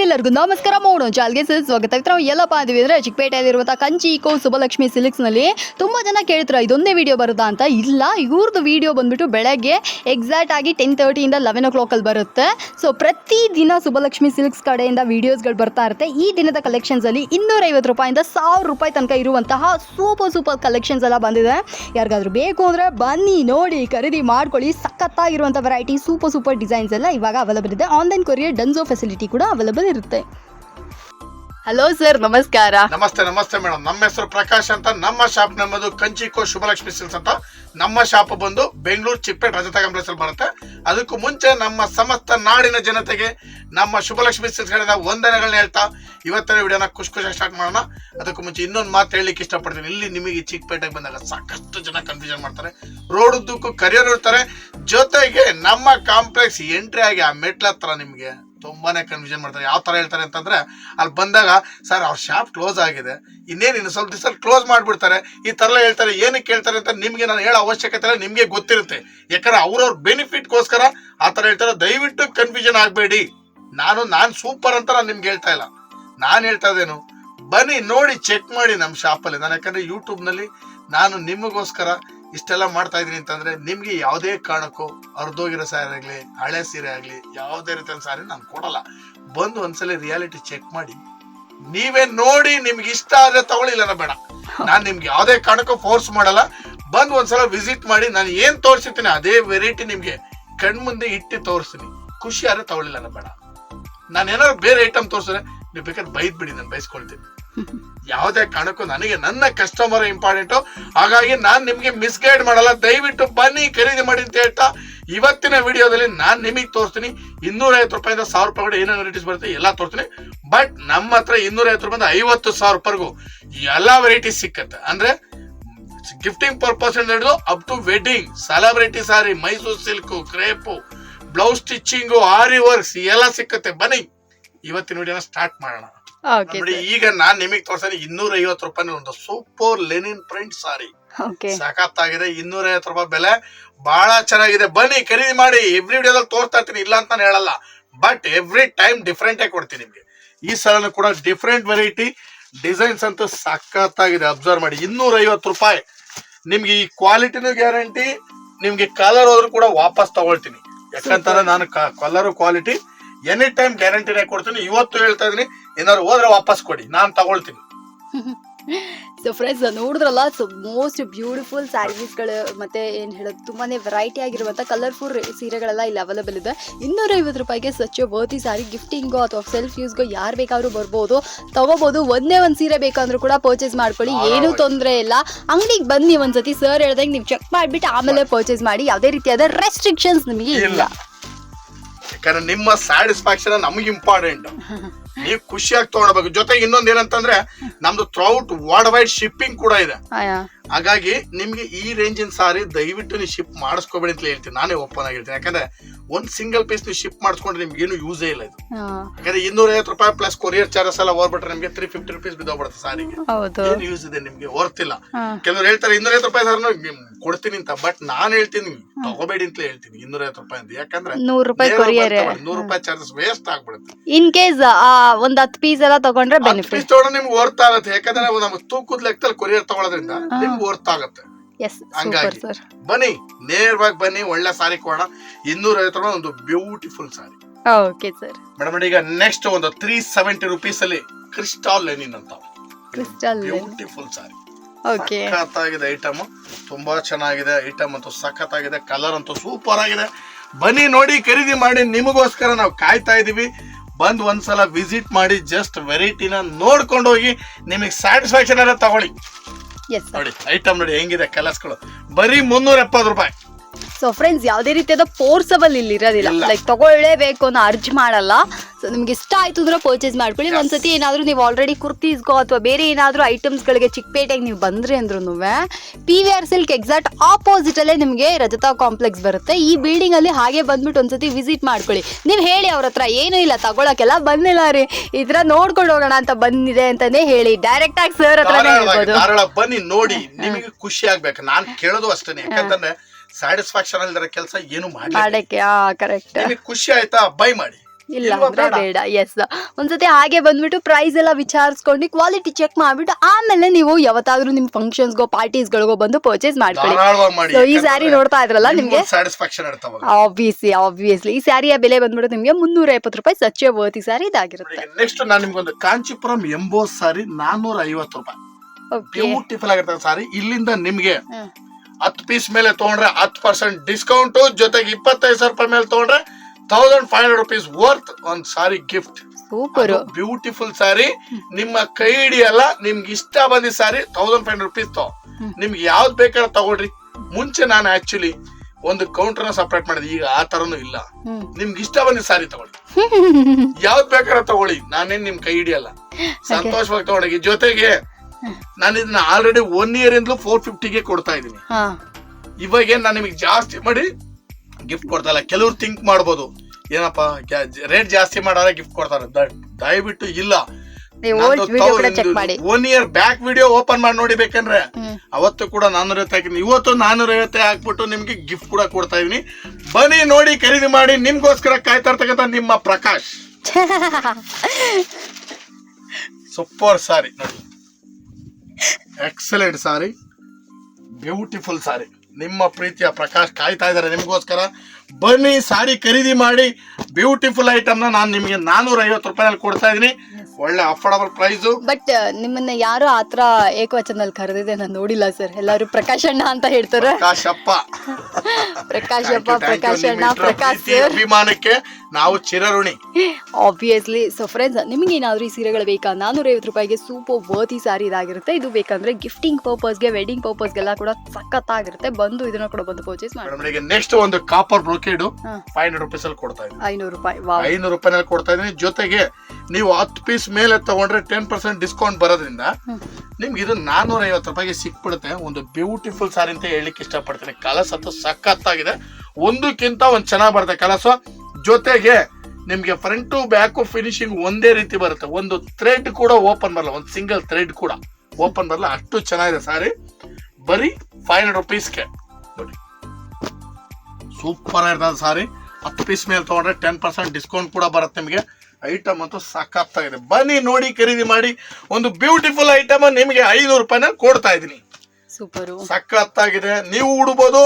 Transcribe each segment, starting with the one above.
ಎಲ್ಲರಿಗೂ ನಮಸ್ಕಾರ ಚಾಲ್ಗೆ ಸಿಲ್ಸ್ ಸ್ವಾಗತ. ನಾವು ಎಲ್ಲಪ್ಪ ಅಂದ್ವಿ ಅಂದರೆ ಚಿಕ್ಕಪೇಟೆಯಲ್ಲಿರುವಂಥ ಕಂಚಿ ಕೋ ಸುಬ್ಬಲಕ್ಷ್ಮಿ ಸಿಲ್ಕ್ಸ್ನಲ್ಲಿ ತುಂಬ ಜನ ಕೇಳ್ತಾರೆ, ಇದೊಂದೇ ವಿಡಿಯೋ ಬರುತ್ತಾ? ಅಂತ. ಇಲ್ಲ ಇವ್ರದ್ದು ವಿಡಿಯೋ ಬಂದ್ಬಿಟ್ಟು ಬೆಳಗ್ಗೆ ಎಕ್ಸಾಕ್ಟ್ ಆಗಿ ಟೆನ್ ತರ್ಟಿಯಿಂದ ಲೆವೆನ್ ಓ ಕ್ಲಾಕಲ್ಲಿ ಬರುತ್ತೆ. ಸೊ ಪ್ರತಿ ದಿನ ಸುಬ್ಬಲಕ್ಷ್ಮಿ ಸಿಲ್ಕ್ಸ್ ಕಡೆಯಿಂದ ವಿಡಿಯೋಸ್ಗಳು ಬರ್ತಾ ಇರುತ್ತೆ. ಈ ದಿನದ ಕಲೆಕ್ಷನ್ಸಲ್ಲಿ ಇನ್ನೂರೈವತ್ತು ರೂಪಾಯಿಂದ ಸಾವಿರ ರೂಪಾಯಿ ತನಕ ಇರುವಂತಹ ಸೂಪರ್ ಸೂಪರ್ ಕಲೆಕ್ಷನ್ಸ್ ಎಲ್ಲ ಬಂದಿದೆ. ಯಾರಿಗಾದ್ರೂ ಬೇಕು ಅಂದರೆ ಬನ್ನಿ, ನೋಡಿ, ಖರೀದಿ ಮಾಡ್ಕೊಳ್ಳಿ. ಸಖತ್ತಾಗಿರುವಂಥ ವೆರೈಟಿ ಸೂಪರ್ ಸೂಪರ್ ಡಿಸೈನ್ಸ್ ಎಲ್ಲ ಇವಾಗ ಅವೈಲಬಲ್ ಇದೆ. ಆನ್ಲೈನ್ ಕೊರಿಯರ್ ಡನ್ಸೋ ಫೆಸಿಲಿಟಿ ಕೂಡ ಅವೈಲಬಲ್ ಇರುತ್ತೆ. ಹಲೋ ಸರ್ ನಮಸ್ಕಾರ. ನಮಸ್ತೆ ನಮಸ್ತೆ ಮೇಡಮ್ ನಮ್ಮ ಹೆಸರು ಪ್ರಕಾಶ್ ಅಂತ. ನಮ್ಮ ಶಾಪ್ ನಮ್ಮದು ಕಂಚಿಕೋ ಶುಭಲಕ್ಷ್ಮಿ ಸಿಲ್ಸ್ ಅಂತ. ನಮ್ಮ ಶಾಪ್ ಬಂದು ಬೆಂಗಳೂರು ಚಿಪ್ಪೇಟ್ ರಜತ ಕಾಂಪ್ಲೆಕ್ಸ್ ಅಲ್ಲಿ ಬರುತ್ತೆ. ಅದಕ್ಕೂ ಮುಂಚೆ ನಮ್ಮ ಸಮಸ್ತ ನಾಡಿನ ಜನತೆಗೆ ನಮ್ಮ ಶುಭಲಕ್ಷ್ಮಿ ಸಿಲ್ಸ್ ಗಳಿಂದ ವಂದನೆಗಳನ್ನ ಹೇಳ್ತಾ ಇವತ್ತಿನ ವಿಡಿಯೋನ ಖುಷ್ ಖುಷಿಯಾಗಿ ಸ್ಟಾರ್ಟ್ ಮಾಡೋಣ. ಅದಕ್ಕೂ ಮುಂಚೆ ಇನ್ನೊಂದು ಮಾತು ಹೇಳಲಿಕ್ಕೆ ಇಷ್ಟಪಡ್ತೀನಿ. ಇಲ್ಲಿ ನಿಮಗೆ ಚಿಕ್ಕಪೇಟೆಗೆ ಬಂದಾಗ ಸಾಕಷ್ಟು ಜನ ಕನ್ಫ್ಯೂಷನ್ ಮಾಡ್ತಾರೆ. ರೋಡ್ ಕರಿಯರ್ ಇರ್ತಾರೆ. ಜೊತೆಗೆ ನಮ್ಮ ಕಾಂಪ್ಲೆಕ್ಸ್ ಎಂಟ್ರಿ ಆಗಿ ಆ ಮೆಟ್ಲ ಹತ್ರ ನಿಮಗೆ ತುಂಬಾನೇ ಕನ್ಫ್ಯೂಷನ್ ಮಾಡ್ತಾರೆ. ಯಾವ ತರ ಹೇಳ್ತಾರೆ ಅಂತಂದ್ರೆ, ಅಲ್ಲಿ ಬಂದಾಗ, ಸರ್, ಅವ್ರ ಶಾಪ್ ಕ್ಲೋಸ್ ಆಗಿದೆ. ಇನ್ನೇನು ಇನ್ನು ಸ್ವಲ್ಪ ದಿವಸ ಕ್ಲೋಸ್ ಮಾಡಿಬಿಡ್ತಾರೆ. ಈ ಥರ ಹೇಳ್ತಾರೆ, ಏನಕ್ಕೆ ಹೇಳ್ತಾರೆ ಅಂತ ನಿಮಗೆ ನಾನು ಹೇಳೋ ಅವಶ್ಯಕತೆ ಇಲ್ಲ ನಿಮಗೆ ಗೊತ್ತಿರುತ್ತೆ. ಯಾಕಂದ್ರೆ ಅವ್ರವ್ರ ಬೆನಿಫಿಟ್ಗೋಸ್ಕರ ಆ ಥರ ಹೇಳ್ತಾರೆ. ದಯವಿಟ್ಟು ಕನ್ಫ್ಯೂಷನ್ ಆಗಬೇಡಿ. ನಾನು ನಾನು ಸೂಪರ್ ಅಂತ ನಾನು ನಿಮ್ಗೆ ಹೇಳ್ತಾ ಇಲ್ಲ. ನಾನು ಹೇಳ್ತಾ ಇದ್ದೇನು, ಬನ್ನಿ ನೋಡಿ ಚೆಕ್ ಮಾಡಿ ನಮ್ಮ ಶಾಪಲ್ಲಿ ನಾನು ಯಾಕಂದ್ರೆ ಯೂಟ್ಯೂಬ್ನಲ್ಲಿ ನಾನು ನಿಮಗೋಸ್ಕರ ಇಷ್ಟೆಲ್ಲ ಮಾಡ್ತಾ ಇದ್ರಿ ಅಂತಂದ್ರೆ ನಿಮ್ಗೆ ಯಾವುದೇ ಕಾರಣಕ್ಕೂ ಅರ್ಧೋಗಿರೋ ಸ್ಯಾರಿ ಆಗಲಿ, ಹಳೆ ಸೀರೆ ಆಗಲಿ, ಯಾವುದೇ ರೀತಿಯ ಸ್ಯಾರಿ ನಾನು ಕೊಡಲ್ಲ. ಬಂದು ಒಂದ್ಸಲ ರಿಯಾಲಿಟಿ ಚೆಕ್ ಮಾಡಿ, ನೀವೇ ನೋಡಿ ನಿಮ್ಗೆ ಇಷ್ಟ ಆದ್ರೆ ತಗೊಳ್ಳಿ ಇಲ್ಲ ಬೇಡ. ನಾನು ನಿಮ್ಗೆ ಯಾವುದೇ ಕಾರಣಕ್ಕೂ ಫೋರ್ಸ್ ಮಾಡಲ್ಲ. ಬಂದು ಒಂದ್ಸಲ ವಿಸಿಟ್ ಮಾಡಿ, ನಾನು ಏನ್ ತೋರಿಸಿರ್ತೀನಿ ಅದೇ ವೆರೈಟಿ ನಿಮ್ಗೆ ಕಣ್ಮುಂದೆ ಇಟ್ಟು ತೋರಿಸ್ತೀನಿ. ಖುಷಿ ಆದ್ರೆ ತಗೊಳ್ಳಿಲ್ಲ ಬೇಡ. ನಾನು ಏನಾದ್ರು ಬೇರೆ ಐಟಮ್ ತೋರಿಸಿದ್ರೆ, ನೀವು ಬೇಕಾದ್ರೆ ಬೈದ್ ಬಿಡಿ ನಾನು ಬೈಸ್ಕೊಳ್ತೀನಿ. ಯಾವುದೇ ಕಾರಣಕ್ಕೂ ನನಗೆ ನನ್ನ ಕಸ್ಟಮರ್ ಇಂಪಾರ್ಟೆಂಟು ಹಾಗಾಗಿ ನಾನು ನಿಮಗೆ ಮಿಸ್ಗೈಡ್ ಮಾಡಲ್ಲ. ದಯವಿಟ್ಟು ಬನ್ನಿ ಖರೀದಿ ಮಾಡಿ ಅಂತ ಹೇಳ್ತಾ ಇವತ್ತಿನ ವಿಡಿಯೋದಲ್ಲಿ ನಾನು ನಿಮಗೆ ತೋರಿಸ್ತೀನಿ. ಇನ್ನೂರೈವತ್ತು ರೂಪಾಯಿಂದ ಸಾವಿರ ರೂಪಾಯಿ ಏನೇನು ವೆರೈಟೀಸ್ ಬರುತ್ತೆ, ಎಲ್ಲ ತೋರಿಸ್ತೀನಿ. ಬಟ್ ನಮ್ಮ ಹತ್ರ ಇನ್ನೂರೈವತ್ತು ರೂಪಾಯಿಂದ ಐವತ್ತು ಸಾವಿರ ರೂಪಾಯಿಗೂ ಎಲ್ಲ ವೆರೈಟೀಸ್ ಸಿಕ್ಕತ್ತೆ. ಅಂದ್ರೆ ಗಿಫ್ಟಿಂಗ್ ಪರ್ಪಸ್ ಹಿಡಿದು up to wedding celebrity sari Mysore silk crepe blouse stitching aari works ಎಲ್ಲ ಸಿಕ್ಕತ್ತೆ. ಬನ್ನಿ, ಇವತ್ತಿನ ವಿಡಿಯೋನ ಸ್ಟಾರ್ಟ್ ಮಾಡೋಣ. ನೋಡಿ ಈಗ ನಾನ್ ನಿಮಗೆ ತೋರಿಸ್ತೇನೆ ಇನ್ನೂರ ಐವತ್ತು ರೂಪಾಯಿ ಒಂದು super linen print sari. Okay ಆಗಿದೆ ಇನ್ನೂರ ಐವತ್ತು ರೂಪಾಯಿ ಬೆಲೆ. ಬಹಳ ಚೆನ್ನಾಗಿದೆ. ಬನ್ನಿ ಖರೀದಿ ಮಾಡಿ. ಎವ್ರಿ ವಿಡಿಯೋದಲ್ಲಿ ತೋರ್ತಾ ಇರ್ತೀನಿ. ಇಲ್ಲ ಅಂತ ನಾನು ಹೇಳಲ್ಲ. ಬಟ್ ಎವ್ರಿ ಟೈಮ್ ಡಿಫ್ರೆಂಟ್ ಕೊಡ್ತೀನಿ ನಿಮ್ಗೆ. ಈ ಸಲನು ಕೂಡ ಡಿಫ್ರೆಂಟ್ ವೆರೈಟಿ ಡಿಸೈನ್ಸ್ ಅಂತೂ ಸಖತ್ತಾಗಿದೆ ಅಬ್ಸರ್ವ್ ಮಾಡಿ. ಇನ್ನೂರ ಐವತ್ತು ರೂಪಾಯಿ. ನಿಮ್ಗೆ ಈ ಕ್ವಾಲಿಟಿನೂ ಗ್ಯಾರಂಟಿ ನಿಮ್ಗೆ ಕಲರ್ ಹೋದ್ರು ಕೂಡ ವಾಪಸ್ ತಗೊಳ್ತೀನಿ. ಯಾಕಂತಂದ್ರೆ ನಾನು ಕಲರ್ ಕ್ವಾಲಿಟಿ ಎನಿ ಟೈಮ್ ಗ್ಯಾರಂಟಿನೇ ಕೊಡ್ತೀನಿ. ಇವತ್ತು ಹೇಳ್ತಾ ಇದೀನಿ ಏನಾದ್ರು ಹೋದ್ರೆ ವಾಪಸ್ ಕೊಡಿ. ನಾನು ತಗೊಳ್ತೀನಿ. ಸೊ ಫ್ರೆಂಡ್ಸ್ ನೋಡಿದ್ರಲ್ಲ ಸೊ ಮೋಸ್ಟ್ ಬ್ಯೂಟಿಫುಲ್ ಸ್ಯಾರೀಸ್ಗಳು ಮತ್ತೆ ಏನು ಹೇಳೋದು ತುಂಬಾ ವೆರೈಟಿ ಆಗಿರುವಂಥ ಕಲರ್ಫುಲ್ ಸೀರೆಗಳೆಲ್ಲ ಇಲ್ಲಿ ಅವೈಲೇಬಲ್ ಇದೆ. ಇನ್ನೂರೈವತ್ತು ರೂಪಾಯಿಗೆ ಸ್ವಚ್ಛ ಬೋತಿ ಸಾರಿ ಗಿಫ್ಟಿಂಗೋ ಅಥವಾ ಸೆಲ್ಫ್ ಯೂಸ್ಗೋ ಯಾರು ಬೇಕಾದ್ರೂ ಬರ್ಬೋದು. ತಗೋಬೋದು. ಒಂದೇ ಒಂದು ಸೀರೆ ಬೇಕಂದ್ರೂ ಕೂಡ ಪರ್ಚೇಸ್ ಮಾಡ್ಕೊಳ್ಳಿ. ಏನೂ ತೊಂದರೆ ಇಲ್ಲ. ಅಂಗಡಿಗೆ ಬನ್ನಿ ಒಂದ್ಸತಿ. ಸರ್ ಹೇಳ್ದಂಗೆ ನೀವು ಚೆಕ್ ಮಾಡಿಬಿಟ್ಟು ಆಮೇಲೆ ಪರ್ಚೇಸ್ ಮಾಡಿ. ಯಾವುದೇ ರೀತಿಯಾದ ರೆಸ್ಟ್ರಿಕ್ಷನ್ಸ್ ನಿಮಗೆ ಇಲ್ಲ. ಯಾಕಂದ್ರೆ ನಿಮ್ಮ ಸ್ಯಾಟಿಸ್ಫ್ಯಾಕ್ಷನ್ ನಮಗೆ ಇಂಪಾರ್ಟೆಂಟ್ ನೀವು ಖುಷಿಯಾಗಿ ತಗೊಳ್ಬೇಕು. ಜೊತೆಗೆ ಇನ್ನೊಂದ್ ಏನಂತಂದ್ರೆ ನಮ್ದು ಥ್ರೌಟ್ ವರ್ಲ್ಡ್ ವೈಡ್ ಶಿಪ್ಪಿಂಗ್ ಕೂಡ ಇದೆ. ಹಾಗಾಗಿ ನಿಮ್ಗೆ ಈ ರೇಂಜಿನ ಸಾರಿ ದಯವಿಟ್ಟು ನೀವು ಶಿಪ್ ಮಾಡಿಸ್ಕೋಬೇಡಿ ಅಂತ ಹೇಳ್ತೀನಿ. ನಾನೇ ಓಪನ್ ಆಗಿರ್ತೀನಿ. ಯಾಕಂದ್ರೆ ಒಂದ್ ಸಿಂಗಲ್ ಪೀಸ್ ನೀವು ಶಿಪ್ ಮಾಡಿಸ್ಕೊಂಡ್ರೆ ನಿಮ್ಗೆ ಏನು ಯೂಸೇ ಇಲ್ಲ ಇದು. ಯಾಕಂದ್ರೆ ಇನ್ನೂರ ಐವತ್ತು ರೂಪಾಯಿ ಪ್ಲಸ್ ಕೊರಿಯರ್ ಚಾರ್ಜಸ್ ಎಲ್ಲ ಹೋಗ್ಬಿಟ್ರೆ ನಿಮ್ಗೆ ತ್ರೀ ಫಿಫ್ಟಿ ರುಪೀಸ್ ಬಿದ್ದೋಗ್ಬಿಡುತ್ತೆ ಸಾರಿಗೆ ಏನು ಯೂಸ್ ಇದೆ ನಿಮ್ಗೆ? ಇಲ್ಲ. ಕೆಲವ್ರು ಹೇಳ್ತಾರೆ ಇನ್ನೂರೈವತ್ತು ರೂಪಾಯಿ ಸರ್ ಕೊಡ್ತೀನಿ ಅಂತ ಬಟ್ ನಾನು ಹೇಳ್ತೀನಿ ತಗೋಬೇಡಿ ಅಂತ ಹೇಳ್ತೀನಿ ಇನ್ನೂರೈವತ್ತು ರೂಪಾಯಿ ಅಂತ. ಯಾಕಂದ್ರೆ ನೂರು ರೂಪಾಯಿ ಕೊರಿಯರ್ ನೂರು ರೂಪಾಯಿ ಚಾರ್ಜಸ್ ವೇಸ್ಟ್ ಆಗ್ಬಿಡುತ್ತೆ. ಇನ್ ಕೇಸ್ ಒಂದ್ ಹತ್ತು ಪೀಸ್ ಎಲ್ಲ ತಗೊಂಡ್ರೆ ಬೆನಿಫಿಟ್ ಪೀಸ್ ತಗೊಂಡ್ರೆ ನಿಮ್ಗೆ ವರ್ತ್ ಆಗುತ್ತೆ. ಯಾಕಂದ್ರೆ ನಮ್ಮ ತೂಕದ ಲೆಕ್ಕದಲ್ಲಿ ಕೊರಿಯರ್ ತಗೊಳ್ಳೋದ್ರಿಂದ ನಿಮ್ಗೆ ವರ್ತ್ ಆಗುತ್ತೆ. ಹಂಗಾಗಿ. ಬನ್ನಿ ನೇರವಾಗಿ ಬನ್ನಿ ಒಳ್ಳೆ ಸಾರಿ ಕೊಡೋಣ. ಇನ್ನೂರ ಐವತ್ತು ಒಂದು beautiful sari okay sir madam ಈಗ ನೆಕ್ಸ್ಟ್ ಒಂದು ತ್ರೀ ಸೆವೆಂಟಿ ರುಪೀಸ್ ಅಲ್ಲಿ ಕ್ರಿಸ್ಟಾಲ್ ಲೆನಿನ್ ಅಂತ ಕ್ರಿಸ್ಟಾಲ್ ಬ್ಯೂಟಿಫುಲ್ ಸಾರಿ ಓಕೆ ಸಖತ್ತಾಗಿದೆ ಐಟಮ್ ತುಂಬಾ ಚೆನ್ನಾಗಿದೆ ಐಟಮ್ ಅಂತೂ ಸಖತ್ತಾಗಿದೆ ಕಲರ್ ಅಂತೂ ಸೂಪರ್ ಆಗಿದೆ. ಬನ್ನಿ ನೋಡಿ ಖರೀದಿ ಮಾಡಿ ನಿಮಗೋಸ್ಕರ ನಾವು ಕಾಯ್ತಾ ಇದೀವಿ. ಬಂದ್ ಒಂದ್ಸಲ ವಿಸಿಟ್ ಮಾಡಿ ಜಸ್ಟ್ ವೆರೈಟಿನ ನೋಡ್ಕೊಂಡು ಹೋಗಿ ನಿಮಗೆ ಸ್ಯಾಟಿಸ್ಫ್ಯಾಕ್ಷನ್ ಎಲ್ಲ ತಗೊಳ್ಳಿ. ನೋಡಿ ಐಟಮ್ ನೋಡಿ ಹೆಂಗಿದೆ ಕಲರ್ಸ್ಗಳು ಬರೀ ಮುನ್ನೂರ ಎಪ್ಪತ್ತು ರೂಪಾಯಿ. ಸೊ ಫ್ರೆಂಡ್ಸ್ ಯಾವುದೇ ರೀತಿಯಾದ ಫೋರ್ಸಬಲ್ ಇಲ್ಲಿ ಇರೋದಿಲ್ಲ. ಲೈಕ್ ತಗೊಳ್ಳೇಬೇಕು ಅನ್ನೋ ಅರ್ಜ್ ಮಾಡಲ್ಲ. ಸೊ ನಿಮ್ಗೆ ಇಷ್ಟ ಆಯ್ತು ಅಂದ್ರೆ ಪರ್ಚೇಸ್ ಮಾಡ್ಕೊಳ್ಳಿ. ಒಂದ್ಸತಿ ಏನಾದರೂ ನೀವು ಆಲ್ರೆಡಿ ಕುರ್ತೀಸ್ಗೋ ಅಥವಾ ಬೇರೆ ಏನಾದರೂ ಐಟಮ್ಸ್ಗಳಿಗೆ ಚಿಕ್ಕಪೇಟೆಗೆ ನೀವು ಬಂದ್ರಿ ಅಂದ್ರೂ P V R silk exact opposite ಅಲ್ಲೇ ನಿಮಗೆ ರಜತಾ ಕಾಂಪ್ಲೆಕ್ಸ್ ಬರುತ್ತೆ. ಈ ಬಿಲ್ಡಿಂಗ್ ಅಲ್ಲಿ ಹಾಗೆ ಬಂದ್ಬಿಟ್ಟು ಒಂದ್ಸತಿ ವಿಸಿಟ್ ಮಾಡ್ಕೊಳ್ಳಿ. ನೀವು ಹೇಳಿ ಅವ್ರ ಹತ್ರ ಏನೂ ಇಲ್ಲ ತಗೊಳಕ್ಕೆಲ್ಲ ಬಂದಿಲ್ಲ ರೀ. ಈ ತರ ನೋಡ್ಕೊಂಡು ಹೋಗೋಣ ಅಂತ ಬಂದಿದೆ ಅಂತಾನೆ ಹೇಳಿ. ಡೈರೆಕ್ಟ್ ಆಗಿ ಸರ್ ಹತ್ರನೇ ಹೇಳ್ಬೋದು. ಬನ್ನಿ ನೋಡಿ. ನಿಮಗೆ ಖುಷಿ ಆಗ್ಬೇಕು. ನಾನು ಕೇಳೋದು ಅಷ್ಟೇ ಯಾಕಂತಂದ್ರೆ ಸ್ಯಾಟಿಸ್ಫ್ಯಾಕ್ಷನ್ ಅಲ್ದಿರೋ ಕೆಲಸ ಏನು ಮಾಡಿ ಮಾಡಕ್ಕೆ ಆ ಕರೆಕ್ಟ್ ನಿಮಗೆ ಖುಷಿ ಆಯ್ತಾ? ಬೈ ಮಾಡಿ. ಇಲ್ಲ ಇಲ್ವಾ ಅಂದ್ರೆ ಬೇಡ? ಬೇಡ ಎಸ್ ಒಂದ್ಸತಿ ಹಾಗೆ ಬಂದ್ಬಿಟ್ಟು ಪ್ರೈಸ್ ಎಲ್ಲ ವಿಚಾರಿಸ್ಕೊಂಡು ಕ್ವಾಲಿಟಿ ಚೆಕ್ ಮಾಡ್ಬಿಟ್ಟು ಆಮೇಲೆ ನೀವು ಯಾವತ್ತಾದ್ರೂ ನಿಮ್ ಫಂಕ್ಷನ್ಸ್ಗೋ ಪಾರ್ಟೀಸ್ಗಳಿಗೋ ಬಂದು ಪರ್ಚೇಸ್ ಮಾಡ್ಕೊಳ್ಳಿ. ಧಾರಾಳವಾಗಿ ಮಾಡಿ So, ಈ ಸ್ಯಾರಿ ನೋಡ್ತಾ ಇದ್ರಲ್ಲ ನಿಮ್ಗೆ? ಆಬ್ವಿಯಸ್ಲಿ ಆಬ್ವಿಯಸ್ಲಿ ಈ ಸ್ಯಾರಿಯ ಬೆಲೆ ಬಂದ್ಬಿಟ್ಟು ನಿಮ್ಗೆ ಮುನ್ನೂರ ಎಪ್ಪತ್ತು ರೂಪಾಯಿ ಸಚ್ಚೆ ವರ್ತಿ ಸ್ಯಾರಿ ಇದಾಗಿರುತ್ತೆ ನೆಕ್ಸ್ಟ್ ನಾನು ನಿಮ್ಗೊಂದು ಕಾಂಚಿಪುರಂ ಎಂಬೋ ಸಾರಿ ನಾನೂರ ಐವತ್ತು ರೂಪಾಯಿ. ಓಕೆ ಬ್ಯೂಟಿಫುಲ್ ಆಗಿರ್ತದೆ ಸಾರಿ ಇಲ್ಲಿಂದ ನಿಮ್ಗೆ ಹತ್ತು ಪೀಸ್ ಮೇಲೆ ತಗೊಂಡ್ರೆ ಹತ್ತು ಪರ್ಸೆಂಟ್ ಡಿಸ್ಕೌಂಟು ಜೊತೆಗೆ ಇಪ್ಪತ್ತೈದು ಸಾವಿರ ರೂಪಾಯಿ ಮೇಲೆ ತಗೊಂಡ್ರೆ thousand five hundred rupees worth ಒಂದ್ sari gift super beautiful sari ನಿಮ್ಮ ಕೈ ಹಿಡಿಯಲ್ಲ ನಿಮ್ಗೆ ಇಷ್ಟ ಬಂದಿದ್ sari thousand five hundred rupees ತಗೋ. ನಿಮ್ಗೆ ಯಾವ್ದು ಬೇಕಾದ್ರೆ ತಗೊಳ್ರಿ. ಮುಂಚೆ ನಾನು ಆಕ್ಚುಲಿ ಒಂದು ಕೌಂಟರ್ನ ಸಪ್ರೇಟ್ ಮಾಡಿದೆ. ಈಗ ಆ ತರನು ಇಲ್ಲ. ನಿಮ್ಗೆ ಇಷ್ಟ ಬಂದಿದ್ ಸಾರಿ ತಗೊಳ್ಳಿ. ಯಾವ್ದು ಬೇಕಾದ್ರೆ ತಗೊಳ್ಳಿ. ನಾನೇನ್ ನಿಮ್ ಕೈ ಹಿಡಿಯಲ್ಲ ಸಂತೋಷವಾಗಿ ತಗೊಂಡೋಗಿ. ಜೊತೆಗೆ ನಾನು ಇದನ್ನ ಆಲ್ರೆಡಿ ಒನ್ ಇಯರ್ ಇಂದಲೂ ಫೋರ್ ಫಿಫ್ಟಿಗೆ ಕೊಡ್ತಾ ಇದೀನಿ ಇವಾಗ ಏನ್ ನಾನು ನಿಮಗೆ ಜಾಸ್ತಿ ಮಾಡಿ ಗಿಫ್ಟ್ ಕೊಡ್ತಾ ಇಲ್ಲ ಕೆಲವ್ರು ಥಿಂಕ್ ಮಾಡ್ಬೋದು. ಏನಪ್ಪ ರೇಟ್ ಜಾಸ್ತಿ ಮಾಡಾರೆ ಗಿಫ್ಟ್ ಕೊಡ್ತಾರೆ. ದಯವಿಟ್ಟು ಇಲ್ಲ. One year back video open ಮಾಡಿ. ನೋಡಿ ಬೇಕಂದ್ರೆ ಅವತ್ತು ಕೂಡ ನಾನೂರ ಐವತ್ತು ಹಾಕಿದ್ನಿ ಇವತ್ತು ನಾನೂರ ಐವತ್ತು ಹಾಕ್ಬಿಟ್ಟು ನಿಮ್ಗೆ ಗಿಫ್ಟ್ ಕೂಡ ಕೊಡ್ತಾ ಇದೀನಿ ಬನ್ನಿ ನೋಡಿ ಖರೀದಿ ಮಾಡಿ. ನಿಮ್ಗೋಸ್ಕರ ಕಾಯ್ತಾ ಇರ್ತಕ್ಕಂಥ ನಿಮ್ಮ ಪ್ರಕಾಶ್. ಸೂಪರ್ ಸಾರಿ ನೋಡಿ. ಎಕ್ಸಲೆಂಟ್ ಸಾರಿ ಬ್ಯೂಟಿಫುಲ್ ಸಾರಿ ನಿಮ್ಮ ಪ್ರೀತಿಯ ಪ್ರಕಾಶ್ ಕಾಯ್ತಾ ಇದ್ದಾರೆ ನಿಮಗೋಸ್ಕರ. ಬನ್ನಿ ಸಾರಿ ಖರೀದಿ ಮಾಡಿ ಬ್ಯೂಟಿಫುಲ್ ಐಟಮ್ನ ನಾನು ನಿಮಗೆ ನಾನೂರ ಐವತ್ತು ರೂಪಾಯಿನಲ್ಲಿ ಕೊಡ್ತಾ ಇದ್ದೀನಿ. ಒಳ್ಳೆ ಅಫೋರ್ಡಬಲ್ ಪ್ರೈಸ್ ಬಟ್ ನಿಮ್ಮನ್ನ ಯಾರು ಆತರ ಏಕವಚನದಲ್ಲಿ ಕರೆದಿದೆ ನಾನು ನೋಡಿಲ್ಲ ಸರ್ ಎಲ್ಲರೂ ಪ್ರಕಾಶ್ ಅಣ್ಣ ಅಂತ ಹೇಳ್ತಾರೆ. ಪ್ರಕಾಶಪ್ಪ. ಪ್ರಕಾಶ್ Thank ಅಪ್ಪ you, thank ಪ್ರಕಾಶ್ ಅಣ್ಣ ಪ್ರಕಾಶ್ ಅಭಿಮಾನಕ್ಕೆ ನಾವು ಚಿರಋಣಿ. ಆಬ್ವಿಯಸ್ಲಿ ಸೊ ಫ್ರೆಂಡ್ಸ್ ನಿಮಗೆ ಏನಾದ್ರೂ ಈ ಸೀರೆಗಳು ಬೇಕಾ? ನಾನ್ನೂರೈವತ್ತು ರೂಪಾಯಿಗೆ ಸೂಪರ್ ವರ್ತಿ ಸಾರಿ ಇದಾಗಿರುತ್ತೆ. ಇದು ಬೇಕಂದ್ರೆ ಗಿಫ್ಟಿಂಗ್ ಪರ್ಪಸ್ಗೆ ವೆಡ್ಡಿಂಗ್ ಪರ್ಪಸ್ಗೆಲ್ಲ ಕೂಡ ಸಖತ್ತಾಗಿರುತ್ತೆ. ಬಂದು ಇದನ್ನ ಕೂಡ ಬಂದು ಪರ್ಚೇಸ್ ಮಾಡಿ. ನೆಕ್ಸ್ಟ್ ಒಂದು copper brocade. Five hundred rupees ಅಲ್ಲಿ ಕೊಡ್ತಾ ಇದ್ದೀನಿ. ಐನೂರು ರೂಪಾಯಿ ಐನೂರು ರೂಪಾಯಿನಲ್ಲಿ ಕೊಡ್ತಾ ಇದ್ದೀನಿ. ಜೊತೆಗೆ ನೀವು ಹತ್ತು ಪೀಸ್ ಮೇಲೆ ತಗೊಂಡ್ರೆ ಟೆನ್ ಪರ್ಸೆಂಟ್ ಡಿಸ್ಕೌಂಟ್ ಬರೋದ್ರಿಂದ. ನಿಮ್ಗೆ ಇದು ನಾನೂರ ಐವತ್ತು ರೂಪಾಯಿಗೆ ಸಿಕ್ಬಿಡುತ್ತೆ. ಒಂದು ಬ್ಯೂಟಿಫುಲ್ ಸಾರಿ ಅಂತ ಹೇಳಲಿಕ್ಕೆ ಇಷ್ಟಪಡ್ತೀನಿ. ಕಲರ್ಸ್ ಅಂತೂ ಸಖತ್ತಾಗಿದೆ. ಒಂದಕ್ಕಿಂತ ಒಂದು ಚೆನ್ನಾಗಿ ಬರುತ್ತೆ ಕಲರ್ಸು ಜೊತೆಗೆ ನಿಮ್ಗೆ ಫ್ರಂಟು ಬ್ಯಾಕು ಫಿನಿಶಿಂಗ್ ಒಂದೇ ರೀತಿ ಬರುತ್ತೆ. ಒಂದು ಥ್ರೆಡ್ ಕೂಡ ಓಪನ್ ಬರಲ್ಲ. ಒಂದು ಸಿಂಗಲ್ ಥ್ರೆಡ್ ಕೂಡ ಓಪನ್ ಬರಲ್ಲ. ಅಷ್ಟು ಚೆನ್ನಾಗಿದೆ ಸಾರಿ ಬರೀ ಫೈವ್ ಹಂಡ್ರೆಡ್ ರುಪೀಸ್ಗೆ ನೋಡಿ. ಸೂಪರ್ ಆಗಿರ್ತದೆ ಸಾರಿ ಹತ್ತು ಪೀಸ್ ಮೇಲೆ ತೊಗೊಂಡ್ರೆ ಟೆನ್ ಪರ್ಸೆಂಟ್ ಡಿಸ್ಕೌಂಟ್ ಕೂಡ ಬರುತ್ತೆ ನಿಮಗೆ. ಐಟಮ್ ಅಂತೂ ಸಖತ್ತಾಗಿದೆ ಬನ್ನಿ ನೋಡಿ ಖರೀದಿ ಮಾಡಿ. ಒಂದು ಬ್ಯೂಟಿಫುಲ್ ಐಟಮ್ ನಿಮಗೆ ಐನೂರು ರೂಪಾಯಿನ ಕೊಡ್ತಾ ಇದ್ದೀನಿ. ಸಖತ್ತಾಗಿದೆ ನೀವು ಉಡ್ಬೋದು.